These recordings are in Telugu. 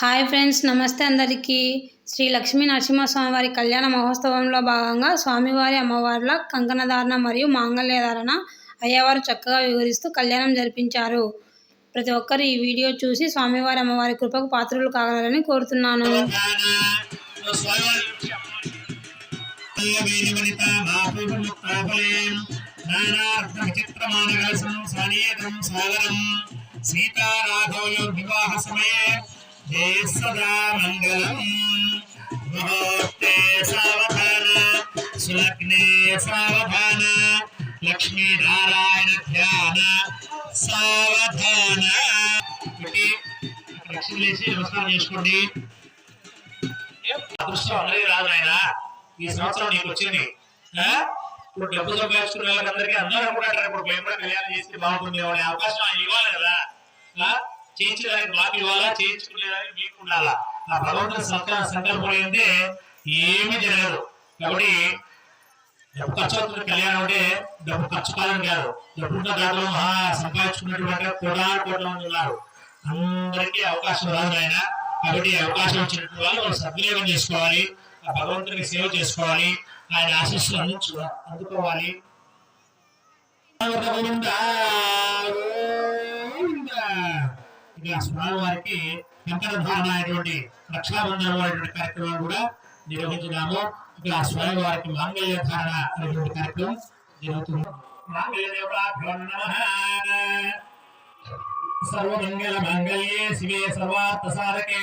హాయ్ ఫ్రెండ్స్ నమస్తే అందరికీ శ్రీ లక్ష్మీ నరసింహస్వామి వారి కళ్యాణ మహోత్సవంలో భాగంగా స్వామివారి అమ్మవార్ల కంకణధారణ మరియు మాంగళ్యధారణ అయ్యవారు చక్కగా వివరిస్తూ కళ్యాణం జరిపించారు ప్రతి ఒక్కరు ఈ వీడియో చూసి స్వామివారి అమ్మవారి కృపకు పాత్రులు కాగలరని కోరుతున్నాను సీతారాఘవయో వివాహ సమయే జయ సదా మంగళం ముహూర్తే సావధాన సులగ్నే సావధాన. లక్ష్మీ నారాయణ ధ్యాన సావధాన లక్ష్మి లేచి నమస్కారం చేసుకోండి. అదృష్టం అందరికీ రాదు ఆయన ఈ సంవత్సరం నీకు వచ్చింది. ఇప్పుడు డబ్బు సంపాదించుకున్న వాళ్ళకి అందరికీ అందరూ అనుకుంటారు ఇప్పుడు మేము కళ్యాణం చేస్తే బాగుంటుంది అనే అవకాశం ఆయన ఇవ్వాలి కదా. చేయించడానికి మాకు ఇవ్వాలా? చేయించుకునేదానికి మీకు ఉండాలా? ఆ భగవంతుని సంకల్ప సంకల్పం ఏంటంటే ఏమీ జరగదు. కాబట్టి డబ్బు ఖర్చు అవుతున్న కళ్యాణం అంటే డబ్బు ఖర్చు కాదని కాదు. డబ్బున్న దాంట్లో మహా సంపాదించుకున్నటువంటి కోటాను కోట్ల మంది ఉన్నారు. అందరికీ అవకాశం రాదు ఆయన కాబట్టి అవకాశం వచ్చినటువంటి వాళ్ళు వాళ్ళు సద్వినియోగం చేసుకోవాలి. ఆ భగవంతునికి సేవ చేసుకోవాలి. ఆయన ఆశీస్సులు అందించు అందుకోవాలి. స్వామివారికి కంకణ ధారణ అయినటువంటి రక్షాబంధనం అనేటువంటి కార్యక్రమం కూడా నిర్వహించున్నాము. ఇక స్వామివారికి మాంగళ్య ధారణ అనేటువంటి కార్యక్రమం జరుగుతుంది. సర్వమంగళ మంగళ్యే శివే సర్వార్థ సాధకే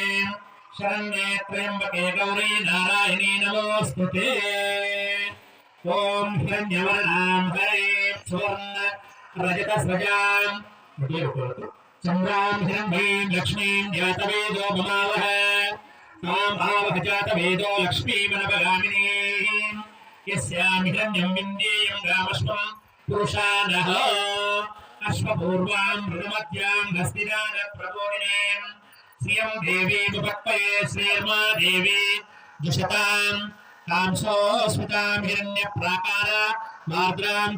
శరణ్యే త్రయంబకే గౌరీ నారాయణీ నమోస్తుతే. ఓం హిరణ్యవర్ణాం హరే సువర్ణ రజత స్రజాం చంద్రాం హిరణ్యీం లక్ష్మీం జాతవేదో మమావహ. తాం ఆవహ జాతవేదో లక్ష్మీమనపగామినీం యస్యాం హిరణ్యం విందేయం రామశ్వం పురుషానః. అశ్వపూర్వాం మృగమధ్యాం హస్తిదాన ప్రబోధినేం. శ్రియం దేవీముపక్వయే శ్రీర్మా దేవీ. దుషతాం కాంసోస్మితాం హిరణ్య ప్రాకార మార్ద్రాం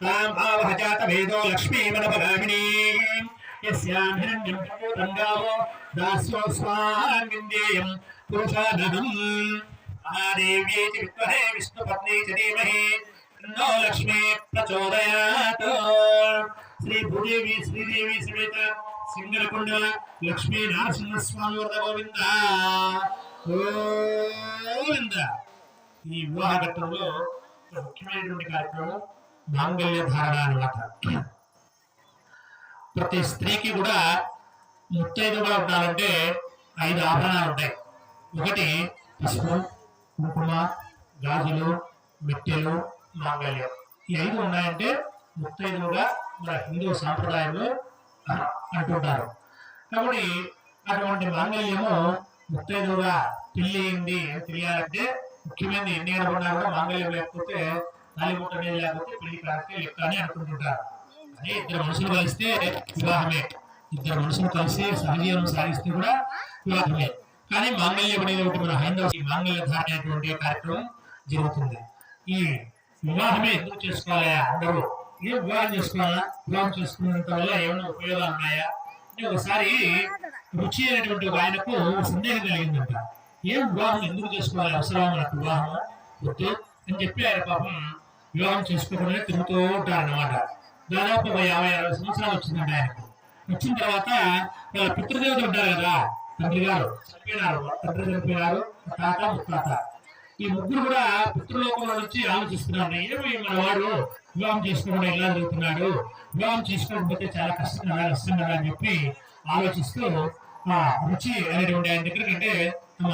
తాం ఆవహ జాతవేదో లక్ష్మీమనపగామినీం యస్యాం హిరణ్యం రంగావో దాస్యోస్మాన్ విందేయం పురుషానహం మహాదేవ్యేతి విద్మహే విష్ణుపత్ని చ ధీమహి. తన్నో లక్ష్మీ ప్రచోదయాత్. శ్రీ భూదేవి శ్రీదేవి సమేత సింగరకొండ లక్ష్మీ నరసింహస్వామి వద్ద గోవింద. గోవింద. ఈ వివాహ ఘట్టంలో ఒక ముఖ్యమైనటువంటి కార్యక్రమం మాంగళ్య ధారణ అన్నమాట ప్రతి స్త్రీకి కూడా ముత్తైదుగా ఉండాలంటే ఐదు ఆభరణాలు ఉంటాయి. ఒకటి పసుపు కుంకుమ గాజులు మిట్టెలు మాంగళ్యం. ఈ ఐదు ఉన్నాయంటే ముత్తైదుగా మన హిందూ సాంప్రదాయంలో అంటుంటారు. కాబట్టి అటువంటి మాంగళ్యము ముత్తైదుగా పెళ్ళి అయింది తెలియాలంటే ముఖ్యమైనది ఎన్ని అనుకున్నా కూడా మాంగళ్యం లేకపోతే తాలిబుట్ట అనేది లేకపోతే పెళ్ళి కాకపోతే లెక్క అని అనుకుంటుంటారు. అదే ఇద్దరు మనుషులు కలిస్తే వివాహమే. ఇద్దరు మనుషులు కలిసి సహజీవనం సాగిస్తే కూడా వివాహమే. కానీ మాంగళ్యం అనేది ఒకటి మన హైందవ ఈ మాంగళ్య ధారణ అనేటువంటి కార్యక్రమం జరుగుతుంది. ఈ వివాహమే ఎందుకు చేసుకోవాలి అందరూ? ఏ వివాహం చేసుకోవాలా? వివాహం చేసుకున్నంత వల్ల ఏమైనా ఉపయోగాలు ఉన్నాయా? అంటే ఒకసారి రుచి అనేటువంటి ఆయనకు సందేహం కలిగిందంట. ఏం వివాహం ఎందుకు చేసుకోవాలి? అవసరం అన్నట్టు వివాహం వద్దు అని చెప్పి ఆయన పాపం వివాహం చేసుకోకుండా తిరుగుతూ ఉంటారు అనమాట దాదాపు ఒక యాభై అరవై సంవత్సరాలు వచ్చిందండి ఆయనకు. వచ్చిన తర్వాత వాళ్ళ పితృదేవతలు ఉంటారు కదా తండ్రి గారు చనిపోయినారు తండ్రి చనిపోయినారు తాత ముత్తాత. ఈ ముగ్గురు కూడా పితృలోకంలో నుంచి ఆలోచిస్తున్నారు ఏమి మన వాడు వివాహం చేసుకోకుండా ఎలా జరుగుతున్నాడు వివాహం చేసుకోకపోతే చాలా కష్టం కదా కష్టం కదా అని చెప్పి ఆలోచిస్తూ ఆ రుచి అనేటువంటి ఆయన దగ్గరికి అంటే తమ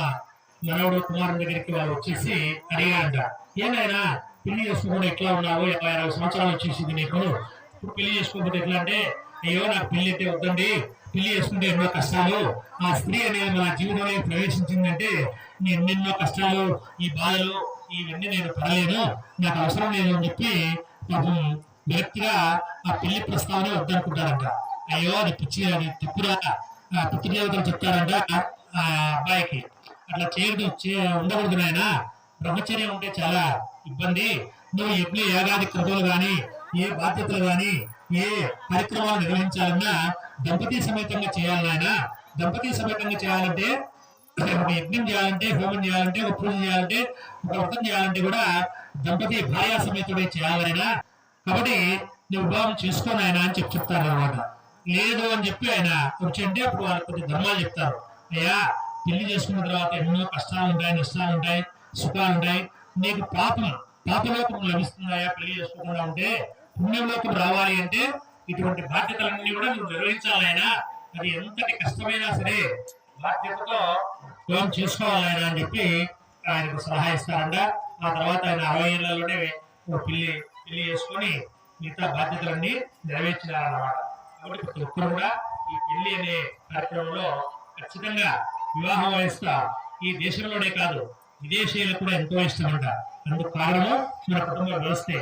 మనవడు కుమారుని దగ్గరికి వాళ్ళు వచ్చేసి అడిగారంట. ఏమైనా పెళ్ళి చేసుకోకుండా ఎట్లా ఉన్నావు? ఇరవై అరవై సంవత్సరాలు వచ్చేసింది నీకు. ఇప్పుడు పెళ్ళి చేసుకోకపోతే ఎట్లా అంటే అయ్యో నాకు పెళ్ళి అయితే వద్దండి. పెళ్ళి చేసుకుంటే ఎన్నో కష్టాలు. ఆ స్త్రీ అనేది మన జీవితంలో ప్రవేశించిందంటే ఎన్నెన్నో కష్టాలు ఈ బాధలు ఇవన్నీ నేను పడలేను. నాకు అవసరం లేదు అని చెప్పి పాపం డైరెక్ట్గా ఆ పెళ్ళి ప్రస్తావన వద్దనుకుంటారంట. అయ్యో అది పిచ్చి అది తప్పురా. ఆ పితృదేవతలు చెప్తారంట ఆ అబ్బాయికి. అట్లా చేయడం చే- ఉండకూడదు నాయన. బ్రహ్మచర్యం ఉంటే చాలా ఇబ్బంది. నువ్వు ఎప్పుడు ఏడాది క్రతువులు గాని ఏ బాధ్యతలు గాని ఏ కార్యక్రమాలు నిర్వహించాలన్నా దంపతి సమేతంగా చేయాలి నాయన. దంపతి సమేతంగా చేయాలంటే ఒక యజ్ఞం చేయాలంటే హోమం చేయాలంటే ఒక పూజ చేయాలంటే ఒక వ్రతం చేయాలంటే కూడా దంపతి భార్యా సమేతుడే చేయాలైనా కాబట్టి నువ్వు వివాహం చేసుకోను ఆయన అని చెప్పి చెప్తారు అనమాట లేదు అని చెప్పి ఆయన వచ్చి అప్పుడు వాళ్ళకి కొన్ని ధర్మాలు చెప్తారు. అయ్యా పెళ్ళి చేసుకున్న తర్వాత ఎన్నో కష్టాలు ఉంటాయి నష్టాలు ఉంటాయి. సుఖాలు నీకు పాపం పాపలోకం లభిస్తున్నాయా? పెళ్ళి చేసుకోకుండా ఉంటే పుణ్యంలోకం రావాలి అంటే ఇటువంటి బాధ్యతలన్నీ కూడా నువ్వు నిర్వహించాలైనా అది ఎంతటి కష్టమైనా సరే బాధ్యతతో వివాహం చేసుకోవాలైనా అని చెప్పి ఆయనకు సలహా ఇస్తారంట. ఆ తర్వాత ఆయన అరవై ఏళ్ళలోనే పెళ్ళి పెళ్ళి చేసుకొని మిగతా బాధ్యతలన్నీ నెరవేర్చినారన్నమాట. కాబట్టి ప్రతి ఒక్కరు కూడా ఈ పెళ్ళి అనే కార్యక్రమంలో ఖచ్చితంగా వివాహ వయస్సు ఈ దేశంలోనే కాదు విదేశీయులకు కూడా ఎంతో ఇష్టం అందుకు కారణం మన కుటుంబ వ్యవస్థే.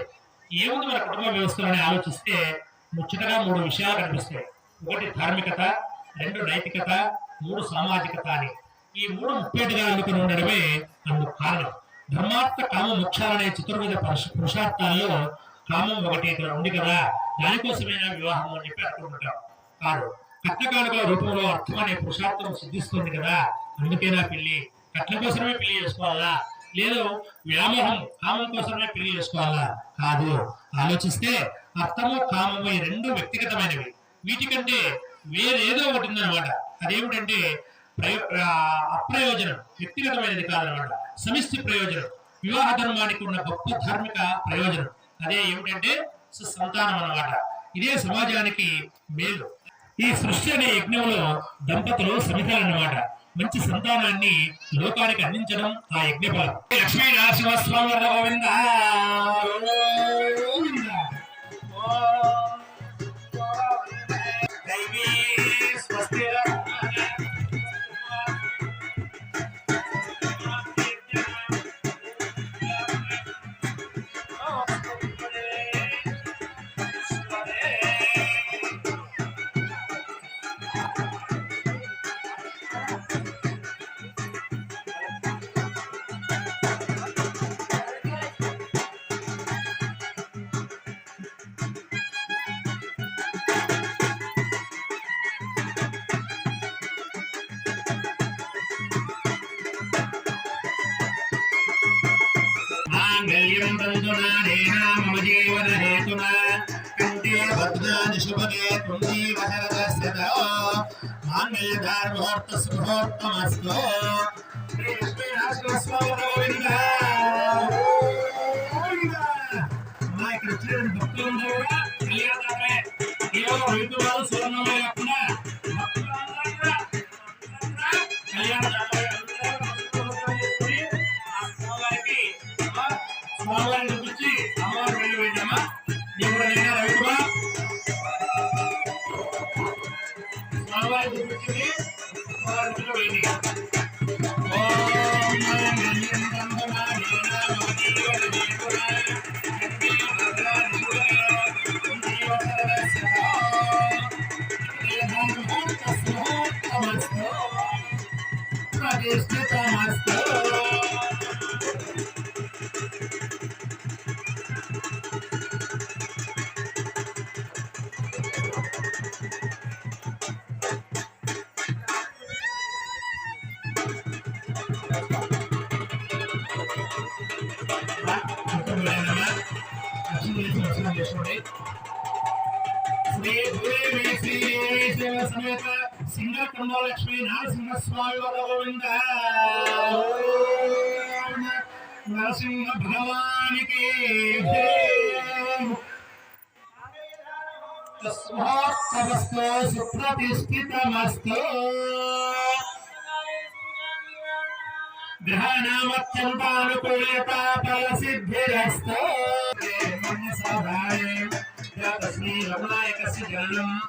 ఏముంది మన కుటుంబ వ్యవస్థలోనే ఆలోచిస్తే ముచ్చటగా మూడు విషయాలు కనిపిస్తాయి. ఒకటి ధార్మికత రెండు నైతికత మూడు సామాజికత అని. ఈ మూడు ముప్పేటిగా అందుకుని ఉండడమే అందుకు కారణం. ధర్మార్థ కామ మోక్షాలనే చతుర్విధ పురుషార్థాల్లో కామం ఒకటి ఇక్కడ ఉంది కదా దానికోసమైనా వివాహం అని చెప్పి అనుకుంటుంటాం కాదు కట్టకానుకల రూపంలో అర్థం అనే పురుషార్థం సిద్ధిస్తుంది కదా అందుకేనా పెళ్ళి కట్ల కోసమే పెళ్ళి చేసుకోవాలా? లేదు వ్యామోహం కామం కోసమే పెళ్ళి చేసుకోవాలా? కాదు. ఆలోచిస్తే అర్థము కామము ఈ రెండు వ్యక్తిగతమైనవి. వీటికంటే వేరేదో ఒకటి ఉందన్నమాట. అదేమిటంటే ప్రయో- అప్రయోజనం వ్యక్తిగతమైనది కాదనమాట సమిష్టి ప్రయోజనం వివాహ ధర్మానికి ఉన్న గొప్ప ధార్మిక ప్రయోజనం. అదే ఏమిటంటే సుసంతానం అన్నమాట. ఇదే సమాజానికి మేలు. ఈ సృష్టి అనే యజ్ఞంలో దంపతులు సమితలు అన్నమాట మంచి సంతానాన్ని లోకానికి అందించడం ఆ యజ్ఞ లక్ష్మీ నరసింహస్వామి గోవింద గోవింద. మాంగళ్యం తంతునానేన మమ జీవన హేతునా కంఠే భద్రాని శుభగే కుంజీవ శరదస్యతో మాంగళ్యధార్మోర్త సుముహూర్తమస్తు శ్రీ లక్ష్మీ నరసింహస్వామి గోవింద గోవింద. అమ్మా, ఇక్కడ వచ్చిన భక్తులందరూ కూడా కళ్యాణమే కేవలం రైతు వాళ్ళు సువర్ణమే స్వామివారిని శ్రీ భూదేవి శ్రీ సమేత సింగ మంగళ లక్ష్మీ నరసింహస్వామి గోవింద నరసింహ భగవానికి తస్మాత్తమస్తో సుప్రతిష్ఠితమస్తు గ్రహణామత్యంతానుకూల్యత ఫలసిద్ధిరస్తు సభాయే తస్మై రమణాయకస్య జననం.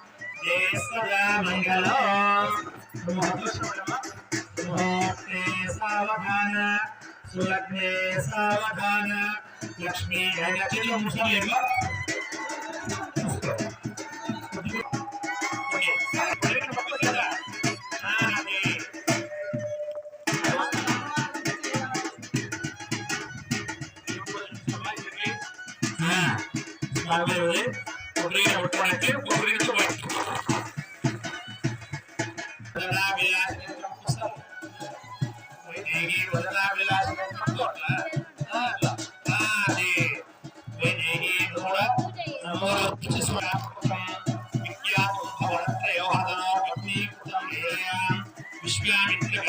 దే సదా మంగళం. ముహూర్తే సావధాన. సులగ్నే సావధాన. లక్ష్మీ గణపతి ముసలిగా ನಾವಿರುವುದು ಹುಡುಗಿನ ಹುಟ್ಟುಕೊಳಕ್ಕೆ ಹುಡುಗಿನ ಹೋಯ್ತು ವೈದೇಹಿ ವದನಾಭಿಲಾಷ ವೈದೇಹಿ ನೂರ ನೂರ ಪುಚಿಸುವ ವಿದ್ಯಾ ವ್ಯವಹಾರ ವಿಶ್ವಾಮಿತ್ರ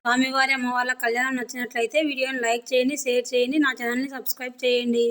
స్వామివారి అమ్మవార్ల కళ్యాణం నచ్చినట్లయితే వీడియోని లైక్ చేయండి షేర్ చేయండి నా ఛానల్ని సబ్స్క్రైబ్ చేయండి.